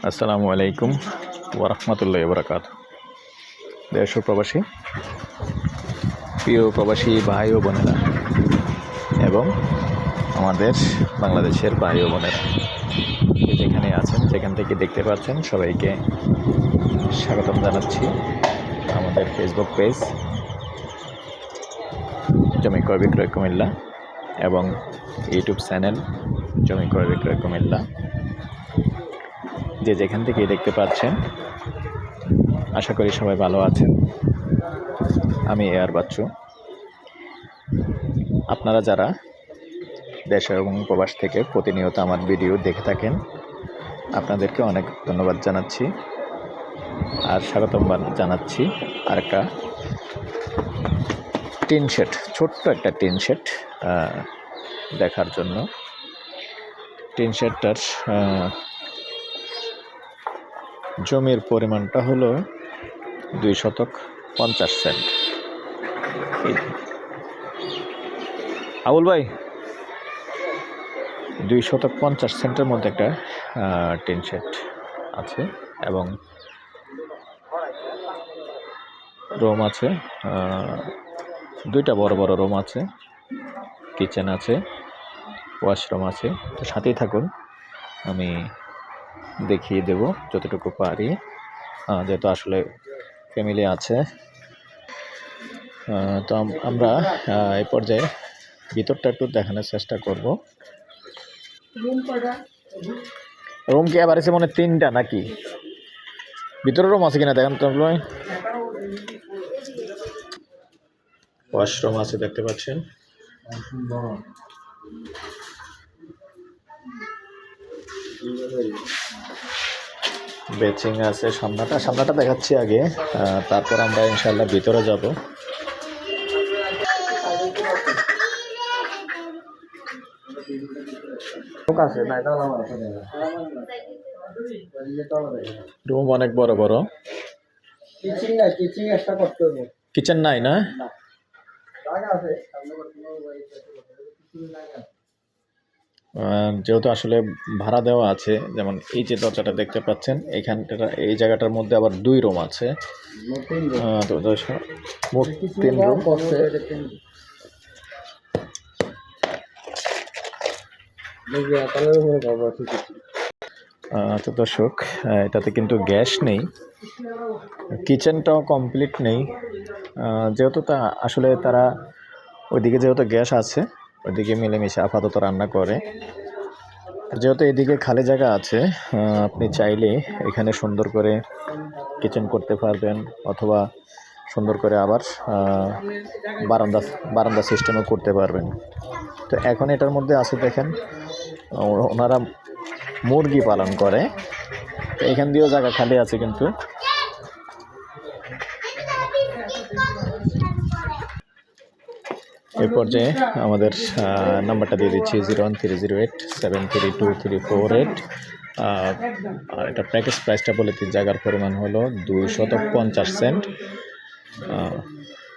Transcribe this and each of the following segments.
আসসালামু আলাইকুম ওরহমতুল্লাহ বরকাত দেশ প্রবাসী, প্রিয় প্রবাসী ভাই ও বোনেরা এবং আমাদের বাংলাদেশের ভাই ও বোনেরা যেখানে আছেন, যেখান থেকে দেখতে পাচ্ছেন, সবাইকে স্বাগতম জানাচ্ছি আমাদের ফেসবুক পেজ জমি ক্রয় বিক্রয় কুমিল্লা এবং ইউটিউব চ্যানেল জমি ক্রয় বিক্রয় কুমিল্লা। যে যেখান থেকে দেখতে পাচ্ছেন, আশা করি সবাই ভালো আছেন। আমি এয়ার বাচ্চু। আপনারা যারা দেশ এবং প্রবাস থেকে প্রতিনিয়ত আমার ভিডিও দেখে থাকেন, আপনাদেরকে অনেক ধন্যবাদ জানাচ্ছি। আর স্বাগতম জানাচ্ছি আর একটা টিন শেড, ছোট্ট একটা টিন শেড দেখার জন্য। টিন শেডটার জমির পরিমাণটা হলো দুই শতক পঞ্চাশ সেন্ট। আবুল ভাই, দুই শতক পঞ্চাশ সেন্টের মধ্যে একটা টিন শেড আছে এবং রুম আছে দুইটা বড় বড় রুম আছে, কিচেন আছে, ওয়াশরুম আছে। তো সাথেই থাকুন, আমি দেখিয়ে দেব যতটুকু পারি। যেহেতু আসলে ফ্যামিলি আছে। তো আমরা এই পর্যায়ে ভিতরটা একটু দেখানোর চেষ্টা করব। রুম কি আবার এসে মনে তিনটা নাকি? ভিতরে রুম আছে কিনা দেখেন তো ওয়াশরুম আছে দেখতে পাচ্ছেন। বেচিং আছে সামনাটা সামনাটা দেখাচ্ছি আগে। তারপর আমরা ইনশাল্লাহ ভিতরে যাব। রুম অনেক বড় বড়। কিচেন নাই না? আছে সামনে করতে হবে টিচিং জায়গা আছে আহ, যেহেতু আসলে ভাড়া দেওয়া আছে, যেমন এই যে দরজাটা দেখতে পাচ্ছেন, এখানটা এই জায়গাটার মধ্যে আবার দুই রুম আছে। তো দর্শক এটাতে কিন্তু গ্যাস নেই। কিচেনটাও কমপ্লিট নেই। যেহেতু তা আসলে তারা ওইদিকে যেহেতু গ্যাস আছে ওইদিকে মিলেমিশে আপাতত রান্না করে। যেহেতু এদিকে খালি জায়গা আছে আপনি চাইলে এখানে সুন্দর করে কিচেন করতে পারবেন, অথবা সুন্দর করে আবার বারান্দা বারান্দা সিস্টেমও করতে পারবেন। তো এখন এটার মধ্যে আছে দেখেন ওনারা মুরগি পালন করে। তো এখান দিয়েও জায়গা খালি আছে কিন্তু। এই পর্যায়ে আমাদের নাম্বারটা দিয়ে দিচ্ছি zero one three zero eight, seven three two three four eight. আর এটা প্যাকেজ প্রাইসটা বলে তিন জায়গার পরিমাণ হলো দুই শত পঞ্চাশ সেন্ট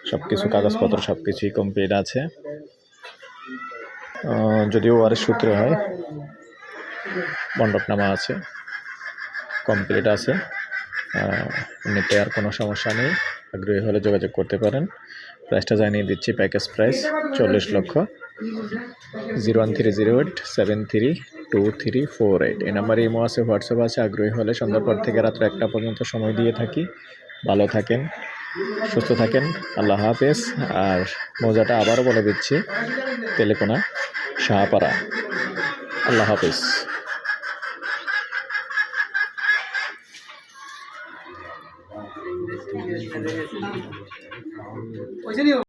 সব কিছু কাগজপত্র সব কিছুই কমপ্লিট আছে যদিও ওয়ারের সূত্রে হয়, মণ্ডপনামা আছে কমপ্লিট আছে। এমনিতে আর কোনো সমস্যা নেই। আগ্রহী হলে যোগাযোগ করতে পারেন। প্রাইসটা জানিয়ে দিচ্ছি প্যাকেজ প্রাইস চল্লিশ লক্ষ zero one three zero eight seven three two three four eight. এই নাম্বারে ইমো আছে, হোয়াটসঅ্যাপ আছে, আগ্রহী হলে সন্ধ্যার পর থেকে রাত্র একটা পর্যন্ত সময় দিয়ে থাকি। ভালো থাকেন, সুস্থ থাকেন, আল্লাহ হাফেজ। আর মজাটা আবারও বলে দিচ্ছি, তেলেকোনা শাহপাড়া। আল্লাহ হাফেজ। ওইখানে